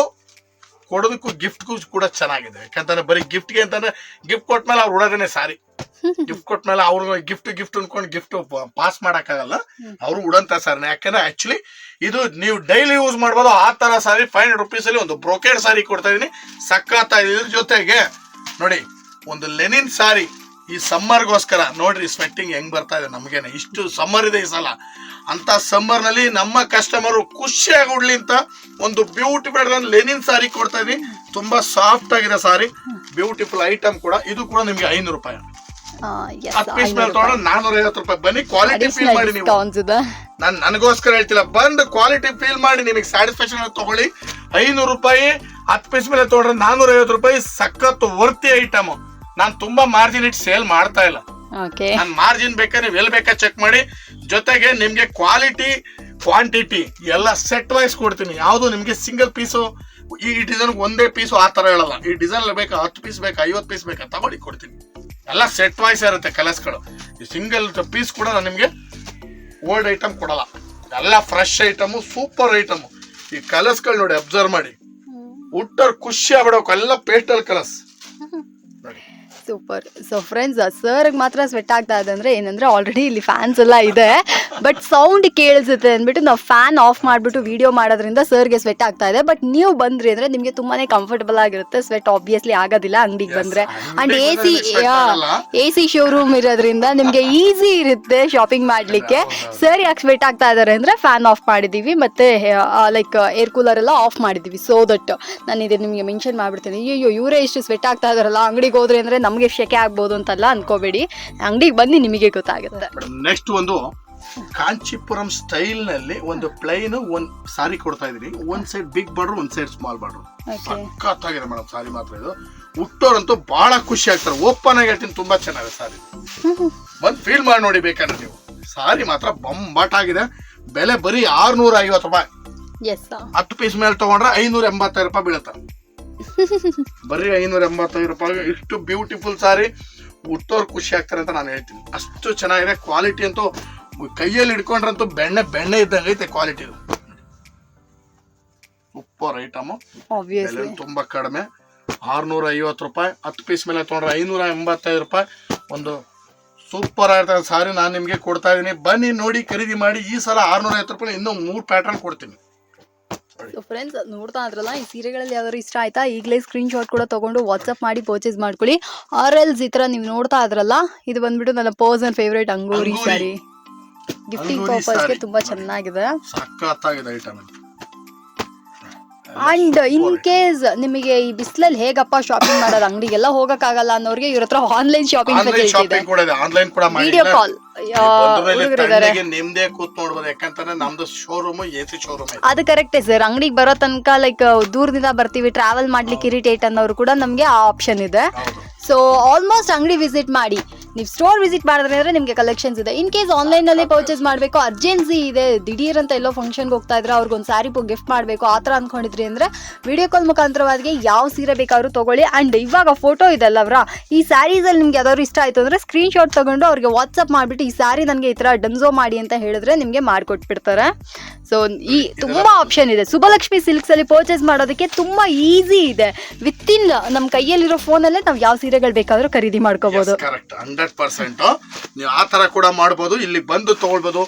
ಕೊಡೋದಕ್ಕೂ ಗಿಫ್ಟ್ಗೂ ಕೂಡ ಚೆನ್ನಾಗಿದೆ. ಯಾಕಂತಂದ್ರೆ ಬರೀ ಗಿಫ್ಟ್ಗೆ ಅಂತಂದ್ರೆ ಗಿಫ್ಟ್ ಕೊಟ್ಮೇಲೆ ಅವ್ರು ಉಡೋದೇನೆ ಸಾರಿ. ಗಿಫ್ಟ್ ಕೊಟ್ಮೇಲೆ ಅವ್ರು ಗಿಫ್ಟ್ ಗಿಫ್ಟ್ ಅನ್ಕೊಂಡು ಗಿಫ್ಟ್ ಪಾಸ್ ಮಾಡೋಕ್ಕಾಗಲ್ಲ. ಅವರು ಉಡಂತ ಸಾರಿ ಯಾಕಂದ್ರೆ ಆಕ್ಚುಲಿ ಇದು ನೀವು ಡೈಲಿ ಯೂಸ್ ಮಾಡ್ಬೋದು. ಆ ತರ ಸಾರಿ ಫೈವ್ ಹಂಡ್ರೆಡ್ ರುಪೀಸ್ ಅಲ್ಲಿ ಒಂದು ಬ್ರೋಕೆಡ್ ಸಾರಿ ಕೊಡ್ತಾ ಇದೀನಿ ಸಕ್ಕತ್ತಾಗಿದೆ ಇದ್ರ ಜೊತೆಗೆ ನೋಡಿ ಒಂದು ಲೆನಿನ್ ಸಾರಿ. ಈ ಸಮ್ಮರ್ಗೋಸ್ಕರ ನೋಡ್ರಿ ಸ್ವೆಟ್ಟಿಂಗ್ ಹೆಂಗ್ ಬರ್ತಾ ಇದೆ ನಮಗೇನೆ. ಇಷ್ಟು ಸಮ್ಮರ್ ಇದೆ ಈ ಸಲ. ಅಂತ ಸಮ್ಮರ್ನಲ್ಲಿ ನಮ್ಮ ಕಸ್ಟಮರ್ ಖುಷಿಯಾಗಿ ಉಡ್ಲಿ ಅಂತ ಒಂದು ಬ್ಯೂಟಿಫುಲ್ ಲೆನಿನ್ ಸಾರಿ ಕೊಡ್ತಾ ಇದೀನಿ ತುಂಬಾ ಸಾಫ್ಟ್ ಆಗಿದೆ ಸಾರಿ ಬ್ಯೂಟಿಫುಲ್ ಐಟಮ್ ಕೂಡ. ಇದು ಕೂಡ ನಿಮ್ಗೆ ಐನೂರು ರೂಪಾಯಿ. ಹತ್ತು ಪೀಸ್ ಮೇಲೆ ತಗೊಂಡ್ರೆ ನಾನೂರ ಐವತ್ತು ರೂಪಾಯಿ. ಬನ್ನಿ ಕ್ವಾಲಿಟಿ ಫೀಲ್ ಮಾಡಿ ನೀವು. ನಾನು ನನಗೋಸ್ಕರ ಹೇಳ್ತಿಲ್ಲ. ಬಂದು ಕ್ವಾಲಿಟಿ ಫೀಲ್ ಮಾಡಿ ನಿಮಗೆ ಸ್ಯಾಟಿಸ್ಫ್ಯಾಕ್ಷನ್ ತಗೊಳ್ಳಿ. ಐನೂರು ರೂಪಾಯಿ ಹತ್ತು ಪೀಸ್ ಮೇಲೆ ತಗೊಂಡ್ರೆ ನಾನೂರ ಐವತ್ತು ರೂಪಾಯಿ ಸಖತ್ ವರ್ತಿ ಐಟಮ್ ನಾನು ತುಂಬಾ ಮಾರ್ಜಿನ್ ಇಟ್ಟು ಸೇಲ್ ಮಾಡ್ತಾ ಇಲ್ಲ. ನಾನು ಮಾರ್ಜಿನ್ ಬೇಕಾ ನೀವು ಎಲ್ಲಿ ಬೇಕಾ ಚೆಕ್ ಮಾಡಿ. ಜೊತೆಗೆ ನಿಮ್ಗೆ ಕ್ವಾಲಿಟಿ ಕ್ವಾಂಟಿಟಿ ಎಲ್ಲ ಸೆಟ್ ವೈಸ್ ಕೊಡ್ತೀನಿ. ಯಾವುದು ನಿಮ್ಗೆ ಸಿಂಗಲ್ ಪೀಸು ಈ ಡಿಸೈನ್ ಒಂದೇ ಪೀಸು ಆ ತರ ಹೇಳಲ್ಲ. ಈ ಡಿಸೈನ್ ಬೇಕಾ ಹತ್ತು ಪೀಸ್ ಬೇಕಾ ಐವತ್ತು ಪೀಸ್ ಬೇಕಾ ತಗೊಳ್ಳಿ ಕೊಡ್ತೀನಿ. ಎಲ್ಲ ಸೆಟ್ ವೈಸ್ ಇರುತ್ತೆ ಕಲರ್ಸ್ಗಳು. ಈ ಸಿಂಗಲ್ ಪೀಸ್ ಕೂಡ ನಾನು ನಿಮ್ಗೆ ಓಲ್ಡ್ ಐಟಮ್ ಕೊಡಲ್ಲ. ಎಲ್ಲ ಫ್ರೆಶ್ ಐಟಮು ಸೂಪರ್ ಐಟಮು ಈ ಕಲರ್ಸ್ಗಳು ನೋಡಿ ಅಬ್ಸರ್ವ್ ಮಾಡಿ. ಹುಟ್ಟರ್ ಖುಷಿ ಆಗ್ಬಿಡಬೇಕು ಎಲ್ಲ pastel colours. Super. So friends ಸರ್ಗೆ ಮಾತ್ರ ಸ್ವೆಟ್ ಆಗ್ತಾ ಇದೆ ಅಂದರೆ ಏನಂದರೆ ಆಲ್ರೆಡಿ ಇಲ್ಲಿ ಫ್ಯಾನ್ಸ್ ಎಲ್ಲ ಇದೆ. ಬಟ್ ಸೌಂಡ್ ಕೇಳಿಸುತ್ತೆ ಅಂದ್ಬಿಟ್ಟು ನಾವು ಫ್ಯಾನ್ ಆಫ್ ಮಾಡಿಬಿಟ್ಟು ವಿಡಿಯೋ ಮಾಡೋದ್ರಿಂದ ಸರ್ಗೆ ಸ್ವೆಟ್ ಆಗ್ತಾ ಇದೆ. ಬಟ್ ನೀವು ಬಂದ್ರಿ ಅಂದರೆ ನಿಮಗೆ ತುಂಬಾ ಕಂಫರ್ಟಬಲ್ ಆಗಿರುತ್ತೆ. ಸ್ವೆಟ್ ಆಬ್ವಿಯಸ್ಲಿ ಆಗೋದಿಲ್ಲ ಅಂಗಡಿಗೆ ಬಂದರೆ. And A C. A C showroom ಇರೋದ್ರಿಂದ ನಿಮಗೆ ಈಸಿ ಇರುತ್ತೆ ಶಾಪಿಂಗ್ ಮಾಡಲಿಕ್ಕೆ. ಸರ್ ಯಾಕೆ ಸ್ವೆಟ್ ಆಗ್ತಾ ಇದ್ದಾರೆ ಅಂದರೆ ಫ್ಯಾನ್ ಆಫ್ ಮಾಡಿದ್ದೀವಿ ಮತ್ತು ಲೈಕ್ ಏರ್ ಕೂಲರ್ ಎಲ್ಲ ಆಫ್ ಮಾಡಿದ್ದೀವಿ ಸೊ ದಟ್ ನಾನು ಇದು ನಿಮಗೆ ಮೆನ್ಷನ್ ಮಾಡಿಬಿಡ್ತೀನಿ. ಅಯ್ಯೋ ಇವರೇ ಇಷ್ಟು ಸ್ವೆಟ್ ಆಗ್ತಾ ಇದಾರಲ್ಲ ಅಂಗಡಿಗೆ ಹೋದ್ರೆ ಅಂದರೆ ನಮಗೆ ಶೆಕೆ ಆಗ್ಬೋದು ಅಂತಲ್ಲ ಅನ್ಕೋಬೇಡಿ. ಅಂಗಡಿಗೆ ಬನ್ನಿ ನಿಮಗೆ ಗೊತ್ತಾಗುತ್ತೆ. ನೆಕ್ಸ್ಟ್ ಒಂದು ಕಾಂಚಿಪುರಂ ಸ್ಟೈಲ್ನಲ್ಲಿ ಒಂದು ಪ್ಲೈನ್ ಒಂದ್ ಸಾರಿ ಕೊಡ್ತಾ ಇದೀನಿ ಒಂದ್ ಸೈಡ್ ಬಿಗ್ ಬಾರ್ಡರ್ ಒಂದ್ ಸೈಡ್ ಸ್ಮಾಲ್ ಬಾರ್ಡರ್ ಸಖತ್ ಸಖತ್ತಾಗಿದೆ ಮೇಡಮ್ ಸಾರಿ ಮಾತ್ರ ಇದು. ಹುಟ್ಟೋರಂತೂ ಬಹಳ ಖುಷಿ ಆಗ್ತಾರೆ. ಓಪನ್ ಆಗಿ ಹೇಳ್ತೀನಿ ತುಂಬಾ ಚೆನ್ನಾಗಿದೆ ಸಾರಿ ಬಂದ್ ಫೀಲ್ ಮಾಡಿ ನೋಡಿ ಬೇಕಾದ್ರೆ ನೀವು. ಸಾರಿ ಮಾತ್ರ ಬಂಬಾಟ್ ಆಗಿದೆ. ಬೆಲೆ ಬರೀ ಆರ್ನೂರ ಐವತ್ತು ರೂಪಾಯಿ ಹತ್ತು ಪೀಸ್ ಮೇಲೆ ತಗೊಂಡ್ರೆ ಐನೂರ ಎಂಬತ್ತೈದು ರೂಪಾಯಿ ಬೀಳುತ್ತೆ. ಬರೀ ಐನೂರ ಎಂಬತ್ತೈದು ರೂಪಾಯಿ ಇಷ್ಟು ಬ್ಯೂಟಿಫುಲ್ ಸಾರಿ ಹುಟ್ಟೋರು ಖುಷಿ ಆಗ್ತಾರೆ ಅಂತ ನಾನು ಹೇಳ್ತೀನಿ. ಅಷ್ಟು ಚೆನ್ನಾಗಿದೆ ಕ್ವಾಲಿಟಿ ಅಂತೂ ಕೈಯಲ್ಲಿ ಹಿಡ್ಕೊಂಡ್ರಂತೂ ಬೆಣ್ಣೆ ಬೆಣ್ಣೆ ಇದ್ದಂಗೆ ಐತೆ ಕ್ವಾಲಿಟಿ ಸೂಪರ್ ಐಟಮ್ ತುಂಬಾ ಕಡಿಮೆ. ಆರ್ನೂರ ಐವತ್ತು ರೂಪಾಯಿ. ಹತ್ತು ಪೀಸ್ ಮೇಲೆ ತೊಗೊಂಡ್ರೆ ಐನೂರ ಎಂಬತ್ತೈದು ರೂಪಾಯಿ. ಒಂದು ಸೂಪರ್ ಆಗಿರ್ತದೆ ಸಾರಿ ನಾನು ನಿಮಗೆ ಕೊಡ್ತಾ ಇದ್ದೀನಿ. ಬನ್ನಿ ನೋಡಿ ಖರೀದಿ ಮಾಡಿ. ಈ ಸಲ ಆರ್ನೂರ ಐವತ್ತು ರೂಪಾಯಿ ಇನ್ನೂ ಮೂರು ಪ್ಯಾಟರ್ನ್ ಕೊಡ್ತೀನಿ. ಸೊ ಫ್ರೆಂಡ್ಸ್ ನೋಡ್ತಾ ಇದ್ರಲ್ಲ ಈ ಸೀರೆಗಳಲ್ಲಿ ಯಾವ್ದಾದ್ರು ಇಷ್ಟ ಆಯ್ತಾ? ಈಗಲೇ ಸ್ಕ್ರೀನ್ ಶಾಟ್ ಕೂಡ ತಗೊಂಡು ವಾಟ್ಸಪ್ ಮಾಡಿ ಪರ್ಚೇಸ್ ಮಾಡ್ಕೊಳ್ಳಿ. ಆರ್ ಎಲ್ಸ್ ಈ ತರ ನೀವು ನೋಡ್ತಾ ಇದ್ರಲ್ಲ ಇದು ಬಂದ್ಬಿಟ್ಟು ನನ್ನ person favourite Angoori. Sari gifting purpose ಪರ್ಪಸ್ಗೆ ತುಂಬಾ ಚೆನ್ನಾಗಿದೆ. ಅಂಡ್ ಇನ್ ಕೇಸ್ ನಿಮಗೆ ಈ ಬಿಸಿಲಲ್ಲಿ ಹೇಗಪ್ಪ ಶಾಪಿಂಗ್ ಮಾಡೋದು ಅಂಗಡಿಗೆಲ್ಲ ಹೋಗಕ್ಕಾಗಲ್ಲ ಅನ್ನೋರಿಗೆ ಇವ್ರ ಹತ್ರ ಆನ್ಲೈನ್ ಶಾಪಿಂಗ್ ಫೆಸಿಲಿಟಿ ಇದೆ. ಶಾಪಿಂಗ್ ಕೂಡ ಇದೆ. ಆನ್ಲೈನ್ ಕೂಡ ವಿಡಿಯೋ ಕಾಲ್ ಹುಡುಗರಿದ್ದಾರೆ. ನಿಮ್ದೇ ಕೂತ್ ನೋಡ್ಬೋದು. ಯಾಕಂತಂದ್ರೆ ನಮ್ದು ಶೋರೂಮ್ ಎ ಸಿ ಶೋರೂಮ್ ಇದೆ. ಅದು ಕರೆಕ್ಟೇ ಸರ್ ಅಂಗಡಿಗೆ ಬರೋ ತನಕ ಲೈಕ್ ದೂರದಿಂದ ಬರ್ತೀವಿ ಟ್ರಾವೆಲ್ ಮಾಡ್ಲಿಕ್ಕೆ ಇರಿಟೇಟ್ ಅನ್ನೋರು ಕೂಡ ನಮಗೆ ಆ ಆಪ್ಷನ್ ಇದೆ. ಸೊ ಆಲ್ಮೋಸ್ಟ್ ಅಂಗಡಿ ವಿಸಿಟ್ ಮಾಡಿ. ನೀವು ಸ್ಟೋರ್ ವಿಸಿಟ್ ಮಾಡಿದ್ರೆ ಅಂದ್ರೆ ನಿಮಗೆ ಕಲೆಕ್ಷನ್ಸ್ ಇದೆ. ಇನ್ ಕೇಸ್ ಆನ್ಲೈನಲ್ಲಿ ಪರ್ಚೇಸ್ ಮಾಡಬೇಕು ಅರ್ಜೆನ್ಸಿ ಇದೆ ದಿಢೀರ್ ಅಂತ ಎಲ್ಲೋ ಫಂಕ್ಷನ್ಗೆ ಹೋಗ್ತಾ ಇದ್ರೆ ಅವ್ರಿಗೊಂದು ಸ್ಯಾರಿ ಗಿಫ್ಟ್ ಮಾಡಬೇಕು, ಆ ಥರ ಅಂದ್ಕೊಂಡಿದ್ರಿ ಅಂದ್ರೆ ವಿಡಿಯೋ ಕಾಲ್ ಮುಖಾಂತರವಾಗಿ ಯಾವ ಸೀರೆ ಬೇಕಾದ್ರೂ ತಗೊಳ್ಳಿ. ಆ್ಯಂಡ್ ಇವಾಗ ಫೋಟೋ ಇದೆಲ್ಲ ಅವರ, ಈ ಸ್ಯಾರೀಸಲ್ಲಿ ನಿಮ್ಗೆ ಯಾವ್ದಾದ್ರು ಇಷ್ಟ ಆಯ್ತು ಅಂದ್ರೆ ಸ್ಕ್ರೀನ್ ಶಾಟ್ ತಗೊಂಡು ಅವ್ರಿಗೆ ವಾಟ್ಸಪ್ ಮಾಡಿಬಿಟ್ಟು ಈ ಸ್ಯಾರಿ ನನಗೆ ಈ ಥರ ಡನ್ಸೋ ಮಾಡಿ ಅಂತ ಹೇಳಿದ್ರೆ ನಿಮಗೆ ಮಾಡಿಕೊಟ್ಬಿಡ್ತಾರೆ. ಸೊ ಈ ತುಂಬ ಆಪ್ಷನ್ ಇದೆ. ಸುಭಲಕ್ಷ್ಮಿ ಸಿಲ್ಕ್ಸ್ ಅಲ್ಲಿ ಪರ್ಚೇಸ್ ಮಾಡೋದಕ್ಕೆ ತುಂಬ ಈಸಿ ಇದೆ. ವಿತಿನ್ ನಮ್ಮ ಕೈಯಲ್ಲಿರೋ ಫೋನಲ್ಲೇ ನಾವು ಯಾವ ಸೀರೆಗಳು ಬೇಕಾದರೂ ಖರೀದಿ ಕರೆಕ್ಟ್ ಹಂಡ್ರೆಡ್ ಪರ್ಸೆಂಟ್. ನೀವು ಆ ತರ ಕೂಡ ಮಾಡ್ಬೋದು. ಇಲ್ಲಿ ಬಂದು ತಗೊಳ್ಬೋದು.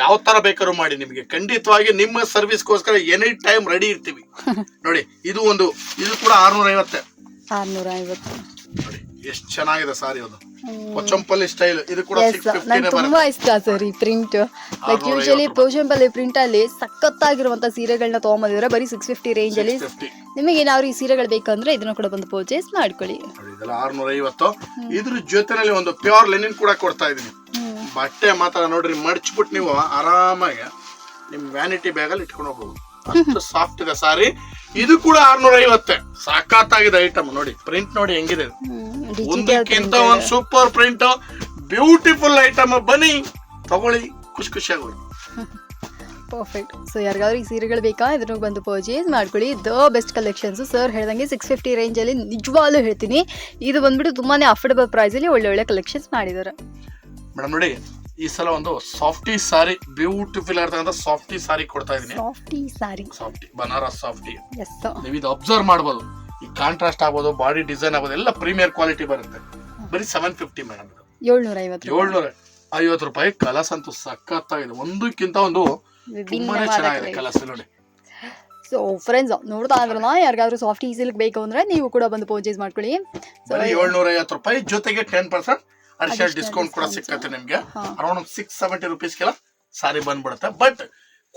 ಯಾವ ತರ ಬೇಕಾದ್ರೂ ಮಾಡಿ ನಿಮಗೆ. ಖಂಡಿತವಾಗಿ ನಿಮ್ಮ ಸರ್ವಿಸ್ಗೋಸ್ಕರ ಎನಿ ಟೈಮ್ ರೆಡಿ ಇರ್ತೀವಿ. ನೋಡಿ ಇದು ಒಂದು ಇದು ಕೂಡ ಆರ್ನೂರ ಐವತ್ತೆ ಆರ್ನೂರ ಐವತ್ತು ನೋಡಿ. ಎಷ್ಟು ಚೆನ್ನಾಗಿದೆ ಸಾರಿ ಅದು. ಪೋಚಂಪಲ್ಲಿ ಸ್ಟೈಲ್ ಇದು ಕೂಡ ನಂಗೆ ತುಂಬಾ ಇಷ್ಟ ಸರ್ ಈ ಪ್ರಿಂಟ್ ಲೈಕ್ ಯೂಶಲಿ ಐವತ್ತು ಪ್ರಿಂಟ್ ಅಲ್ಲಿ ಸಖತ್ತಾಗಿರುವಂತ ಸೀರೆಗಳನ್ನ ತಗೊಂಬಂದಿದ್ರೆ. ಬರೀ ಸಿಕ್ಸ್ ಫಿಫ್ಟಿ ರೇಂಜ್ ಅಲ್ಲಿ. ನಿಮಗೆ ಏನಾದ್ರು ಈ ಸೀರೆಗಳು ಬೇಕಂದ್ರೆ ಇದನ್ನ ಕೂಡ ಬಂದು ಪರ್ಚೇಸ್ ಮಾಡ್ಕೊಳ್ಳಿ. ಇದೆಲ್ಲ ಆರ್ನೂರ ಐವತ್ತು ಇದ್ರ ಜೊತೆನಲ್ಲಿ ಒಂದು ಪ್ಯೂರ್ ಲೆನಿನ್ ಕೂಡ ಕೊಡ್ತಾ ಇದೀನಿ. ಬಟ್ಟೆ ಮಾತ್ರ ನೋಡ್ರಿ ಮಡ್ಚ್ಬಿಟ್ಟು ನೀವು ಆರಾಮಾಗಿ ನಿಮ್ ವ್ಯಾನಿಟಿ ಬ್ಯಾಗಲ್ಲಿ ಇಟ್ಕೊಂಡು ಹೋಗ್ಬೋದು. ಅಷ್ಟು ಸಾಫ್ಟ್ ಇದೆ ಸಾರಿ. ಇದು ಕೂಡ ಆರ್ನೂರ ಐವತ್ತೆ ಸಾಕಾತ್ತಾಗಿದೆ ಐಟಮ್ ನೋಡಿ ಪ್ರಿಂಟ್ ನೋಡಿ ಹೆಂಗಿದೆ ಒಂದಕ್ಕಿಂತ ಒಂದ್ ಸೂಪರ್ ಪ್ರಿಂಟ್ ಬ್ಯೂಟಿಫುಲ್ ಐಟಮ್ ಬನ್ನಿ. ತಗೊಳ್ಳಿ ಖುಷಿ ಖುಷಿಯಾಗಿ ಪರ್ಫೆಕ್ಟ್ ಸೊ ಯಾರಿಗಾದ್ರೂ ಈ ಸೀರೆಗಳು ಬೇಕಾ? ಇದನ್ನು ಬಂದು ಪರ್ಚೇಸ್ ಮಾಡ್ಕೊಳ್ಳಿ. ದ ಬೆಸ್ಟ್ ಕಲೆಕ್ಷನ್ಸ್ ಸರ್ ಹೇಳ್ದಂಗೆ ಸಿಕ್ಸ್ ಫಿಫ್ಟಿ ರೇಂಜಲ್ಲಿ ನಿಜವಾಗ್ಲೂ ಹೇಳ್ತೀನಿ. ಇದು ಬಂದ್ಬಿಟ್ಟು ತುಂಬಾನೇ ಅಫೋರ್ಡಬಲ್ ಪ್ರೈಸಲ್ಲಿ ಒಳ್ಳೆ ಒಳ್ಳೆ ಕಲೆಕ್ಷನ್ಸ್ ಮಾಡಿದ್ದಾರೆ. ಮೇಡಮ್ ನೋಡಿ ಈ ಸಲ ಒಂದು ಸಾಫ್ಟಿ ಸಾರಿ ಬ್ಯೂಟಿಫುಲ್ ಆಗಿರ್ತಕ್ಕಂಥ ಸಾಫ್ಟಿ ಸಾರಿ ಕೊಡ್ತಾ ಇದೀನಿ softy sari softy Banaras softy yes ನೀವು ಇದು ಅಬ್ಸರ್ವ್ ಮಾಡ್ಬೋದು. ಈ ಕಾಂಟ್ರಾಸ್ಟ್ ಆಗೋದು ಬಾಡಿ ಡಿಸೈನ್ ಆಗೋದು ಎಲ್ಲ ಪ್ರೀಮಿಯರ್ ಕ್ವಾಲಿಟಿ ಬರುತ್ತೆ. ಬರೀ ಸೆವೆನ್ ಫಿಫ್ಟಿ ಮೇಡಮ್ ಏಳ್ನೂರ ಐವತ್ತು ಏಳ್ನೂರ ಐವತ್ತು ರೂಪಾಯಿ ಕಲಸ್ ಅಂತೂ ಸಖತ್ತಾಗಿದೆ. ಒಂದಕ್ಕಿಂತ ಒಂದು ತುಂಬಾನೇ ಚೆನ್ನಾಗಿದೆ ಕಲಸ್ ನೋಡಿ. ಸೊ ಫ್ರೆಂಡ್ಸ್ ನೋಡ್ತಾ ಇದ್ರಲ್ಲ ಯಾರಿಗಾದ್ರೂ ಸಾಫ್ಟ್ ಈಸಿಲ್ ಬೇಕು ಅಂದ್ರೆ ನೀವು ಕೂಡ ಬಂದು ಪರ್ಚೇಸ್ ಮಾಡ್ಕೊಳ್ಳಿ. ಬರೀ ಏಳ್ನೂರ ಐವತ್ತು ರೂಪಾಯಿ ಜೊತೆಗೆ ಟೆನ್ ಪರ್ಸೆಂಟ್ ಅಡಿಷನಲ್ ಡಿಸ್ಕೌಂಟ್ ಕೂಡ. ಸಿಕ್ಕತ್ತೆ ನಿಮ್ಗೆ. ಅರೌಂಡ್ ಸಿಕ್ಸ್ ಸೆವೆಂಟಿ ರುಪೀಸ್ಗೆಲ್ಲ ಸಾರಿ ಬಂದ್ಬಿಡುತ್ತೆ. ಬಟ್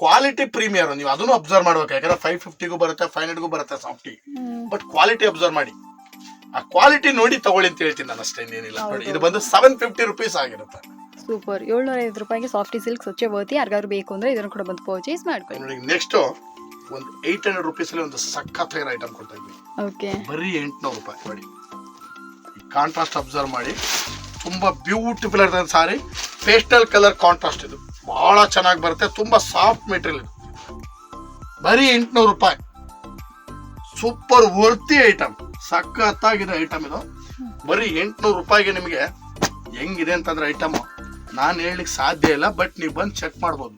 ಕ್ವಾಲಿಟಿ ಪ್ರೀಮಿಯರ್ ನೀವು ಅದನ್ನು ಅಬ್ಸರ್ವ್ ಮಾಡ್ಬೇಕು. ಯಾಕಂದ್ರೆ ಫೈವ್ ಫಿಫ್ಟಿಗೂ ಬರುತ್ತೆ ಫೈವ್ ಹಂಡ್ರೆಡ್ಗೂ ಬರುತ್ತೆ ಸಾಫ್ಟಿ ಬಟ್ ಕ್ವಾಲಿಟಿ ಅಬ್ಸರ್ವ್ ಮಾಡಿ. ಆ ಕ್ವಾಲಿಟಿ ನೋಡಿ ತಗೊಳ್ಳಿ ಅಂತ ಹೇಳ್ತೀನಿ ನಾನು ಅಷ್ಟೇ ಏನಿಲ್ಲ ನೋಡಿ ಇದು ಬಂದು ಸೆವೆನ್ ಫಿಫ್ಟಿ ರುಪೀಸ್ ಆಗಿರುತ್ತೆ. ಸೂಪರ್ ಏಳ್ನೂರ ಐವತ್ತು ರೂಪಾಯಿಗೆ ಸಾಫ್ಟಿ ಸಿಲ್ಕ್ ಸ್ವಚ್ಛ ಬರ್ತಿ ಯಾರಿಗಾದ್ರು ಬೇಕು ಅಂದ್ರೆ ಇದನ್ನು ಕೂಡ ಬಂದು ಪರ್ಚೇಸ್ ಮಾಡ್ಕೊಳ್ಳಿ. ನೋಡಿ ನೆಕ್ಸ್ಟ್ ಒಂದು ಏಟ್ ಹಂಡ್ರೆಡ್ ರುಪೀಸ್ ಅಲ್ಲಿ ಒಂದು ಸಖತ್ತಾಗಿರೋ ಐಟಮ್ ಕೊಡ್ತಾ ಇದ್ವಿ. ಓಕೆ ಬರೀ ಎಂಟುನೂರು ರೂಪಾಯಿ ನೋಡಿ. ಕಾಂಟ್ರಾಸ್ಟ್ ಅಬ್ಸರ್ವ್ ಮಾಡಿ. ತುಂಬಾ ಬ್ಯೂಟಿಫುಲ್ ಇರ್ತದೆ ಸಾರಿ ಪೇಸ್ಟಲ್ ಕಲರ್ ಕಾಂಟ್ರಾಸ್ಟ್ ಇದು. ಬಹಳ ಚೆನ್ನಾಗಿ ಬರುತ್ತೆ ತುಂಬಾ ಸಾಫ್ಟ್ ಮೆಟೀರಿಯಲ್ ಇದು ಬರೀ ಎಂಟುನೂರು ರೂಪಾಯಿ. ಸೂಪರ್ ವರ್ತಿ ಐಟಮ್ ಸಖತ್ತಾಗಿದೆ ಐಟಮ್ ಇದು. ಬರೀ ಎಂಟುನೂರು ರೂಪಾಯಿಗೆ ನಿಮಗೆ ಹೆಂಗಿದೆ ಅಂತಂದ್ರೆ ಐಟಮ್ ನಾನು ಹೇಳಲಿಕ್ಕೆ ಸಾಧ್ಯ ಇಲ್ಲ ಬಟ್ ನೀವು ಬಂದು ಚೆಕ್ ಮಾಡ್ಬೋದು.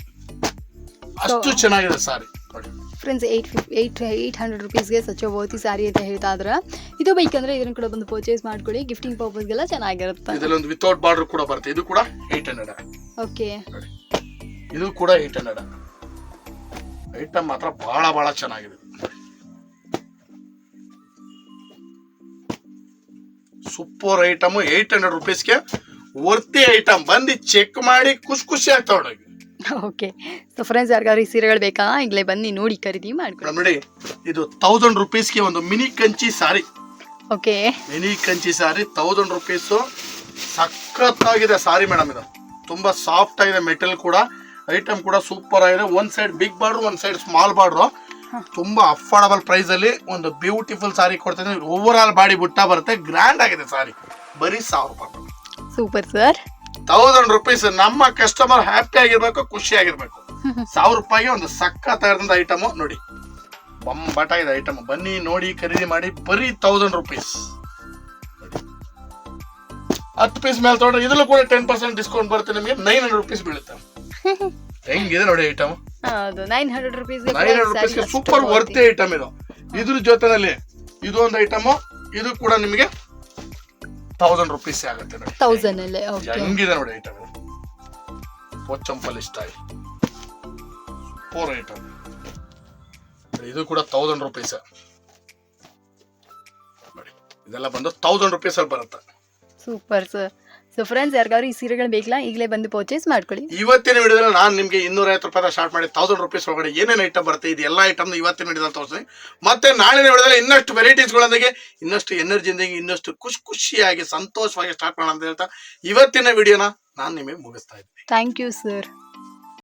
ಅಷ್ಟು ಚೆನ್ನಾಗಿದೆ ಸಾರಿ ನೋಡಿ. ಫ್ರೆಂಡ್ಸ್ ಏಟ್ ಫಿಫ್ ಏಯ್ಟ್ ಏಯ್ಟ್ ಹಂಡ್ರೆಡ್ ರುಪೀಸ್ಗೆ ಸ್ವಚ್ಛ ಓತಿ ಸಾರಿ ಅಂತ ಹೇಳ್ತಾ ಇದ್ರೆ. ಇದು ಬೇಕಂದ್ರೆ ಇದನ್ನು ಕೂಡ ಬಂದು ಪರ್ಚೇಸ್ ಮಾಡ್ಕೊಳ್ಳಿ. ಗಿಫ್ಟಿಂಗ್ ಪರ್ಪಸ್ಗೆಲ್ಲ ಚೆನ್ನಾಗಿರುತ್ತೆ. ಇದರಲ್ಲಿ ಒಂದು ವಿತೌಟ್ ಬಾರ್ಡರ್ ಕೂಡ ಬರುತ್ತೆ. ಇದು ಕೂಡ ಏಟ್ ಹಂಡ್ರೆಡ್ ಓಕೆ ಇದು ಕೂಡ ಏಟ್ ಹಂಡ್ರೆಡ್ ಐಟಮ್ ಮಾತ್ರ ಬಹಳ ಬಹಳ ಚೆನ್ನಾಗಿದೆ. ಸೂಪರ್ ಐಟಮ್ ಏಟ್ ಹಂಡ್ರೆಡ್ ರುಪೀಸ್ಗೆ ವರ್ತಿ ಐಟಮ್ ಬಂದು ಚೆಕ್ ಮಾಡಿ ಖುಷಿ ಖುಷಿ ಆಗ್ತಾ ನೋಡಿ ಓಕೆ ಸೊ ಫ್ರೆಂಡ್ಸ್ ಯಾರಿಗಾದ್ರು ಈ ಸೀರೆಗಳು ಬೇಕಾ? ಈಗಲೇ ಬನ್ನಿ ನೋಡಿ ಖರೀದಿ ಮಾಡ್ಕೊಳ್ಳಿ. ನೋಡಿ ಇದು ತೌಸಂಡ್ ರುಪೀಸ್ಗೆ ಒಂದು mini Kanchi sari. Okay mini Kanchi sari thousand rupees ಸಖತ್ತಾಗಿದೆ ಸಾರಿ ಮೇಡಮ್ ಇದು. ತುಂಬಾ ಸಾಫ್ಟ್ ಆಗಿದೆ ಮೆಟಲ್ ಕೂಡ. ಐಟಮ್ ಕೂಡ ಸೂಪರ್ ಆಗಿದೆ. ಒಂದ್ ಸೈಡ್ ಬಿಗ್ ಬಾರ್ಡ್ರು ಒಂದ್ ಸೈಡ್ ಸ್ಮಾಲ್ ಬಾರ್ಡ್ರು ತುಂಬಾ ಅಫೋರ್ಡಬಲ್ ಪ್ರೈಸ್ ಅಲ್ಲಿ ಒಂದು ಬ್ಯೂಟಿಫುಲ್ ಸಾರಿ ಕೊಡ್ತೀನಿ ಓವರ್ ಆಲ್ ಬಾಡಿ ಬುಟ್ಟ ಬರುತ್ತೆ. ಗ್ರ್ಯಾಂಡ್ ಆಗಿದೆ ಸಾರಿ ಬರೀ ಸಾವಿರ ರೂಪಾಯಿ ಸೂಪರ್ ಸರ್ ತೌಸಂಡ್ ರುಪೀಸ್ ನಮ್ಮ ಕಸ್ಟಮರ್ ಹ್ಯಾಪಿ ಆಗಿರ್ಬೇಕು ಖುಷಿ ಆಗಿರ್ಬೇಕು. ಸಾವಿರ ರೂಪಾಯಿಗೆ ಒಂದು ಸಖತ್ತಾಗಿರೋಂಥ ಐಟಮ್ ನೋಡಿ. ಬಂಬಟ ಇದೆ ಐಟಮ್ ಬನ್ನಿ ನೋಡಿ ಖರೀದಿ ಮಾಡಿ. ಬರೀ ತೌಸಂಡ್ ರುಪೀಸ್ ಹತ್ತು ಪೀಸ್ ಮೇಲೆ ತೊಗೊಂಡ್ರೆ ಇದ್ರಲ್ಲೂ ಕೂಡ ಟೆನ್ ಪರ್ಸೆಂಟ್ ಡಿಸ್ಕೌಂಟ್ ಬರುತ್ತೆ. ನಿಮಗೆ ನೈನ್ ಹಂಡ್ರೆಡ್ ರುಪೀಸ್ ಬೀಳುತ್ತೆ. ಹೆಂಗಿದೆ ನೋಡಿ ಐಟಮ್ ಹೌದು nine hundred rupees nine hundred ರುಪೀಸ್ಗೆ super worth item ಇದು. ಇದ್ರ ಜೊತೆನಲ್ಲಿ ಇದು ಒಂದು ಐಟಮ್ ಇದು ಕೂಡ ನಿಮಗೆ ತೌಸಂಡ್ ರುಪೀಸ್ ಆಗುತ್ತೆ ನೋಡಿ. ತೌಸಂಡ್ ಅಲ್ಲೇ ಓಕೆ ಹೆಂಗಿದೆ ನೋಡಿ ಐಟಮ್ ಪೋಚಂಪಲ್ ಇಷ್ಟ ಫೋರ್ ಐಟಮ್ ಇದು ಕೂಡ ತೌಸಂಡ್ ರುಪೀಸ್ ಇದೆಲ್ಲ ಬಂದು ತೌಸಂಡ್ ರುಪೀಸ್ ಅಲ್ಲಿ ಬರುತ್ತೆ. ಸೂಪರ್ ಸರ್ ಸೊ ಫ್ರೆಂಡ್ಸ್ ಯಾರಿಗಾದ್ರು ಈ ಸೀರೆಗಳು ಬೇಕಿಲ್ಲ ಈಗಲೇ ಬಂದು ಪರ್ಚೇಸ್ ಮಾಡ್ಕೊಳ್ಳಿ. ಇವತ್ತಿನ ವಿಡಿಯೋದಲ್ಲಿ ನಾನು ನಿಮಗೆ ಇನ್ನೂರ ಐವತ್ತು ರೂಪಾಯಿ ಸ್ಟಾರ್ಟ್ ಮಾಡಿ ತೌಸಂಡ್ ರುಪೀಸ್ ಒಳಗಡೆ ಏನೇನು ಐಟಮ್ ಬರುತ್ತೆ ಇದು ಎಲ್ಲ ಐಟಮ್ ಇವತ್ತಿನ ವಿಡಿಯೋದಲ್ಲಿ ತೋರಿಸಿ ಮತ್ತೆ ನಾಳಿನ ವಿಡಿಯೋದಲ್ಲಿ ಇನ್ನಷ್ಟು ವೆರೈಟೀಸ್ಗಳೊಂದಿಗೆ ಇನ್ನಷ್ಟು ಎನರ್ಜಿಯೊಂದಿಗೆ ಇನ್ನಷ್ಟು ಖುಷಿ ಖುಷಿಯಾಗಿ ಸಂತೋಷವಾಗಿ ಸ್ಟಾರ್ಟ್ ಮಾಡೋಣ ಅಂತ ಹೇಳ್ತಾ ಇವತ್ತಿನ ವಿಡಿಯೋನ ನಾನು ನಿಮಗೆ ಮುಗಿಸ್ತಾ ಇದ್ದೀನಿ. Thank you sir